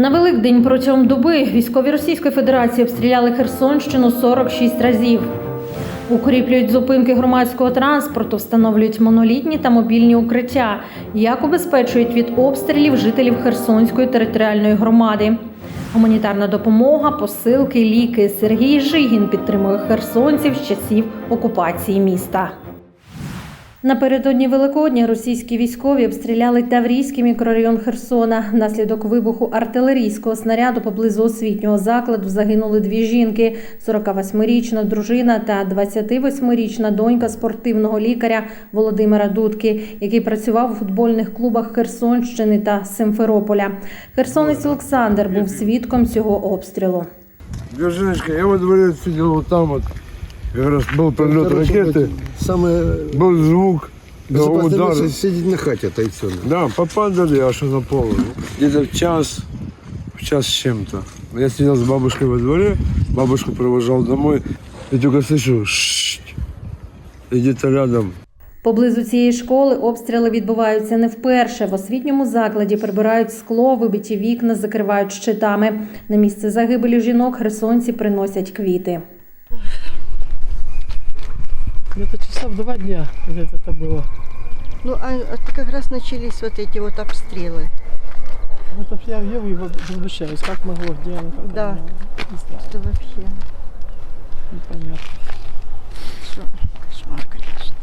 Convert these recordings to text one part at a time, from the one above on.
На Великдень протягом доби військові Російської Федерації обстріляли Херсонщину 46 разів. Укріплюють зупинки громадського транспорту, встановлюють монолітні та мобільні укриття. Як убезпечують від обстрілів жителів Херсонської територіальної громади. Гуманітарна допомога, посилки, ліки. Сергій Жигін підтримує херсонців з часів окупації міста. Напередодні Великодня російські військові обстріляли Таврійський мікрорайон Херсона. Внаслідок вибуху артилерійського снаряду поблизу освітнього закладу загинули дві жінки: 48-річна дружина та 28-річна донька спортивного лікаря Володимира Дудки, який працював у футбольних клубах Херсонщини та Симферополя. Херсонець Олександр був свідком цього обстрілу. Держиночка, я во сидел там вот. Как раз был прилет Короче, ракеты, Самое был звук, да, безопасное удар. место сидеть на хате, это и все. Да, попадали аж на пол. Где-то в час, в час с чем-то. Я сидел с бабушкой во дворе, бабушку провожал домой. И только слышу, «Шшт». и где-то рядом Поблизу цієї школи обстріли відбуваються не вперше. В освітньому закладі прибирають скло, вибиті вікна, закривають щитами. На місце загибелі жінок херсонці приносять квіти. Где-то часа в два дня где-то это было. Ну, а это как раз начались вот эти вот обстрелы. Вот это я, я возмущаюсь, как могло, где оно, как Да. оно, не знаю, Это вообще непонятно. что, кошмар, конечно.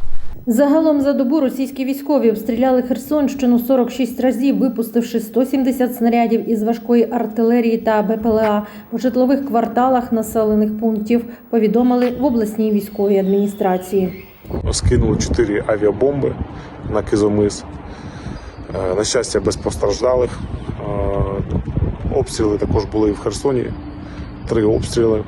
Загалом за добу російські військові обстріляли Херсонщину 46 разів, випустивши 170 снарядів із важкої артилерії та БПЛА по житлових кварталах населених пунктів. Повідомили в обласній військовій адміністрації. скинули чотири авіабомби на Кизомис. Е, На щастя, без постраждалих. Е, Обстріли також були і в Херсоні. Три обстріли.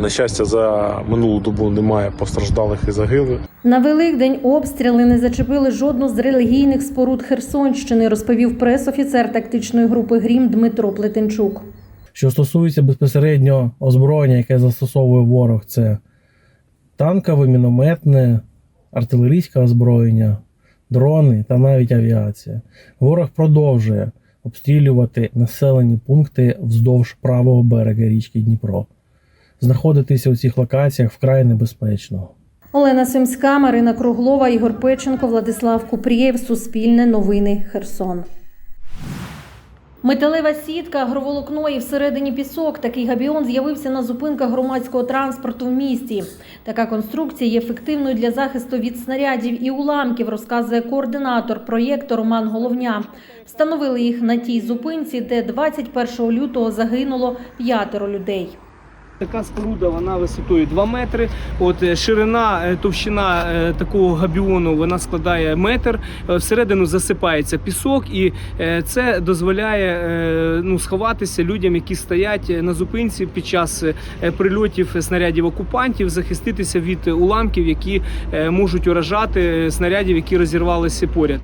На щастя, за минулу добу немає постраждалих і загиблих. На Великдень обстріли не зачепили жодну з релігійних споруд Херсонщини, розповів прес-офіцер тактичної групи Грім Дмитро Плетенчук. Що стосується безпосередньо озброєння, яке застосовує ворог, це танкове, мінометне, артилерійське озброєння, дрони та навіть авіація. Ворог продовжує обстрілювати населені пункти вздовж правого берега річки Дніпро. Знаходитися у цих локаціях вкрай небезпечно. Олена Симська, Марина Круглова, Ігор Печенко, Владислав Купрієв. Суспільне новини Херсон. Металева сітка, агроволокно і всередині пісок. Такий габіон з'явився на зупинках громадського транспорту в місті. Така конструкція є ефективною для захисту від снарядів і уламків, розказує координатор проєкту Роман Головня. Встановили їх на тій зупинці, де 21 лютого загинуло п'ятеро людей. Така споруда вона висотою 2 метри. От е, ширина, е, товщина е, такого габіону вона складає метр. Всередину засипається пісок, і це дозволяє ну, сховатися людям, які стоять на зупинці під час прильотів снарядів окупантів, захиститися від уламків, які можуть уражати снарядів, які розірвалися поряд.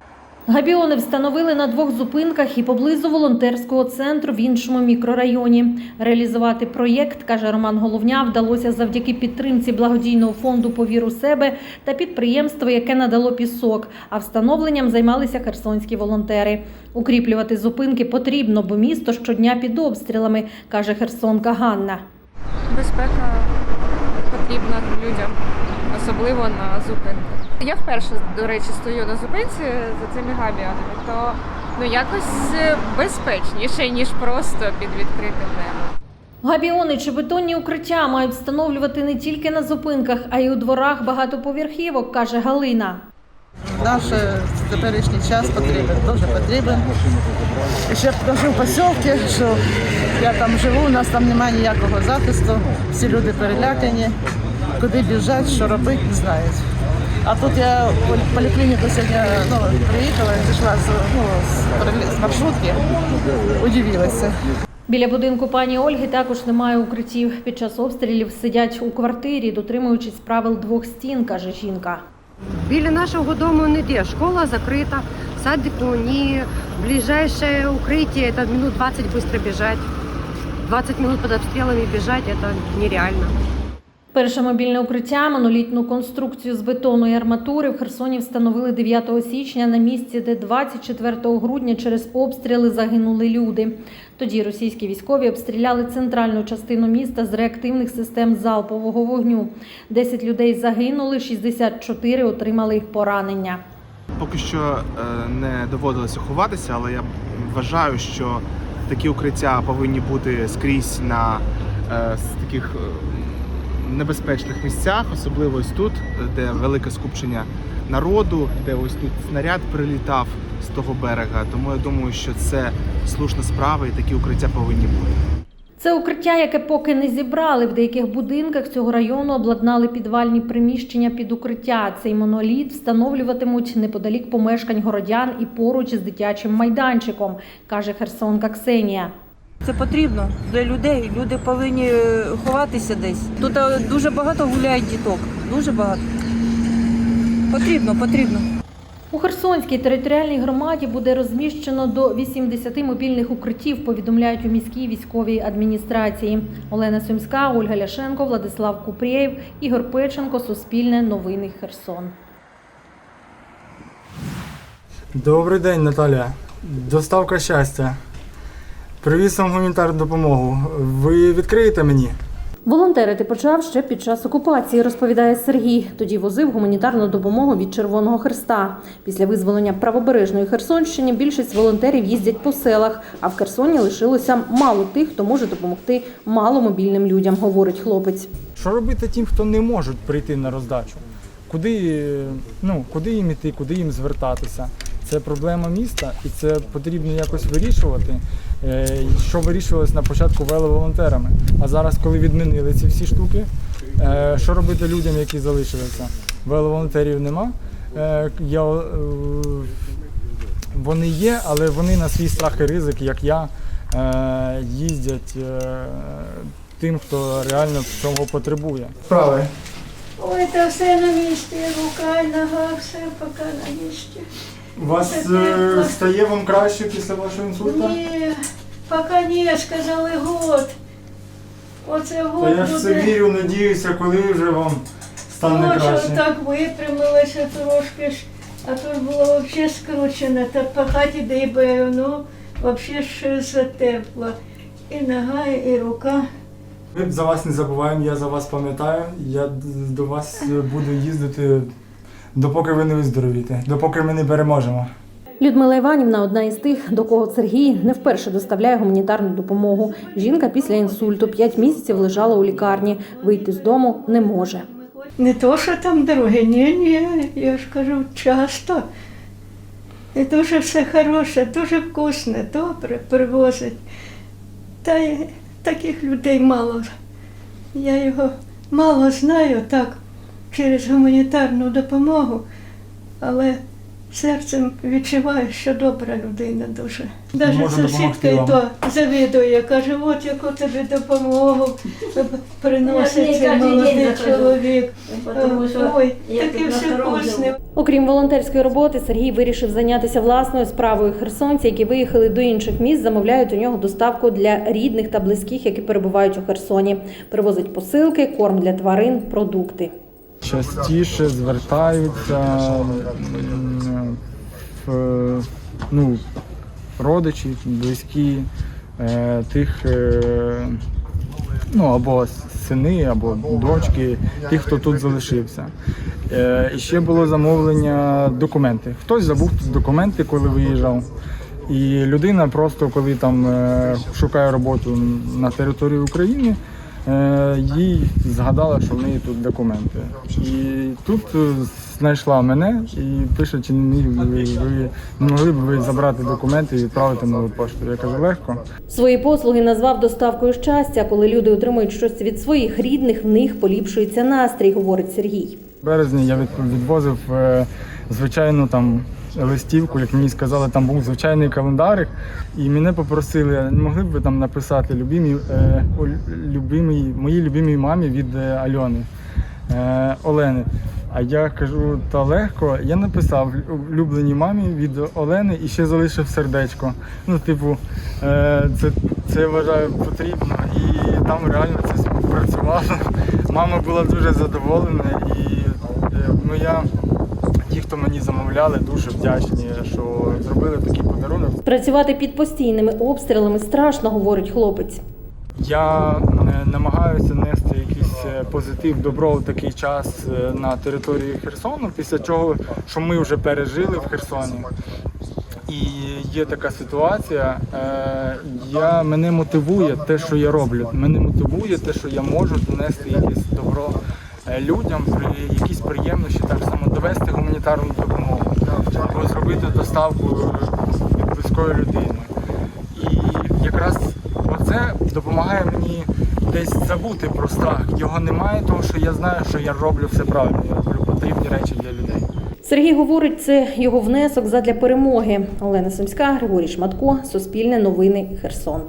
Габіони встановили на двох зупинках і поблизу волонтерського центру в іншому мікрорайоні. Реалізувати проєкт, каже Роман Головня, вдалося завдяки підтримці благодійного фонду «Повір у себе та підприємства, яке надало пісок. А встановленням займалися херсонські волонтери. Укріплювати зупинки потрібно, бо місто щодня під обстрілами, каже херсонка Ганна. Безпека потрібна людям, особливо на зупинках. Я вперше, до речі, стою на зупинці за цими габіонами, то ну якось е, безпечніше, ніж просто під відкритим небом. Габіони чи бетонні укриття мають встановлювати не тільки на зупинках, а й у дворах багатоповерхівок, каже Галина. Наш е, теперішній час потрібен, дуже потрібен. Ще покажу в посілки, що я там живу, у нас там немає ніякого захисту, всі люди перелякані, куди біжать, що робити, не знають. А тут я в поліклініку сьогодні ну, приїхала, зійшла з, ну, з, перелі- з маршрутки, удивилася. Біля будинку пані Ольги також немає укриттів. Під час обстрілів сидять у квартирі, дотримуючись правил двох стін, каже жінка. Біля нашого дому ніде. Школа закрита, садику ні. Ближайшее укрытие это минут 20 быстро бежать. 20 минут под обстрелами бежать это нереально. Перше мобільне укриття, монолітну конструкцію з бетону і арматури в Херсоні встановили 9 січня на місці, де 24 грудня через обстріли загинули люди. Тоді російські військові обстріляли центральну частину міста з реактивних систем залпового вогню. 10 людей загинули, 64 отримали поранення. Поки що е, не доводилося ховатися, але я вважаю, що такі укриття повинні бути скрізь на е, з таких е, небезпечних місцях, особливо ось тут, де велике скупчення народу, де ось тут снаряд прилітав з того берега. Тому я думаю, що це слушна справа, і такі укриття повинні бути. Це укриття, яке поки не зібрали. В деяких будинках цього району обладнали підвальні приміщення під укриття. Цей моноліт встановлюватимуть неподалік помешкань городян і поруч з дитячим майданчиком, каже Херсонка Ксенія. Це потрібно для людей. Люди повинні е, ховатися десь. Тут е, дуже багато гуляють діток. Дуже багато. Потрібно, потрібно. У Херсонській територіальній громаді буде розміщено до 80 мобільних укриттів, повідомляють у міській військовій адміністрації. Олена Сумська, Ольга Ляшенко, Владислав Купрієв, Ігор Печенко, Суспільне, Новини Херсон. Добрий день, Наталя. Доставка щастя. Привіз вам гуманітарну допомогу. Ви відкриєте мені? Волонтерити почав ще під час окупації, розповідає Сергій. Тоді возив гуманітарну допомогу від Червоного Хреста. Після визволення правобережної Херсонщини більшість волонтерів їздять по селах, а в Херсоні лишилося мало тих, хто може допомогти маломобільним людям, говорить хлопець. Що робити тим, хто не можуть прийти на роздачу? Куди, ну, куди їм іти, куди їм звертатися? Це проблема міста, і це потрібно якось вирішувати. Е, Що вирішувалось на початку веловолонтерами. А зараз, коли відмінили ці всі штуки, е, що робити людям, які залишилися? Веловолонтерів нема. Е, Я, вони є, але вони на свій страх і ризик, як я, їздять тим, хто реально цього потребує. Справи. Ой, та все на місці, рука і нога, все поки на місці. У вас е, стає вам краще після вашого інсульту? Ні, поки ні, сказали год. Оце Та я ж все вірю, надіюся, коли вже вам стане Може, краще. так випрямилася трошки ж, а тут було взагалі скручено, та по хаті дибає, ну, взагалі ж затепло. І нога, і рука. Ми за вас не забуваємо, я за вас пам'ятаю. Я д- до вас е, буду їздити, допоки ви не виздоровієте, допоки ми не переможемо. Людмила Іванівна одна із тих, до кого Сергій не вперше доставляє гуманітарну допомогу. Жінка після інсульту п'ять місяців лежала у лікарні. Вийти з дому не може. Не то, що там дороги, ні, ні, я ж кажу, часто. І дуже все хороше, дуже вкусне, добре привозить. Та й таких людей мало. Я його мало знаю так через гуманітарну допомогу, але серцем відчуваю, що добра людина дуже. Навіть сусідка і то завідує, каже, от яку тобі допомогу приносить цей молодий чоловік. Ой, таке все вкусне. Окрім волонтерської роботи, Сергій вирішив зайнятися власною справою. Херсонці, які виїхали до інших міст, замовляють у нього доставку для рідних та близьких, які перебувають у Херсоні. Привозить посилки, корм для тварин, продукти. Частіше звертаються в, ну, родичі, близькі е, тих, е, ну або сини, або дочки, тих, хто тут залишився. Е, І ще було замовлення документи. Хтось забув документи, коли виїжджав. І людина просто коли там шукає роботу на території України, їй згадала, що в неї тут документи. І тут е, знайшла мене і пише, чи не ви, могли б ви забрати документи і відправити нову пошту. Я кажу, легко. Свої послуги назвав доставкою щастя. Коли люди отримують щось від своїх рідних, в них поліпшується настрій, говорить Сергій. В березні я відвозив е, звичайну там листівку, як мені сказали, там був звичайний календарик, і мене попросили, не могли б ви там написати любимій, е, о, любимій, моїй любимій мамі від е, Альони е, Олени. А я кажу, та легко. Я написав улюбленій мамі від Олени і ще залишив сердечко. Ну, типу, е, це, це я вважаю потрібно. І там реально це спрацювало. Мама була дуже задоволена і е, ну, я, ті, хто мені замовляли, дуже вдячні, що зробили такий подарунок. Працювати під постійними обстрілами страшно, говорить хлопець. Я намагаюся нести якийсь е, позитив, добро в такий час е, на території Херсону, після чого, що ми вже пережили в Херсоні. І є така ситуація. е, Я, мене мотивує те, що я роблю. Мене мотивує те, що я можу донести якесь добро людям, при- якісь приємності, так само довести гуманітарну допомогу або зробити доставку від близької людини. І якраз оце допомагає мені десь забути про страх. Його немає, тому що я знаю, що я роблю все правильно. Я роблю потрібні речі для людей. Сергій говорить, це його внесок задля перемоги. Олена Сумська, Григорій Шматко, Суспільне новини, Херсон.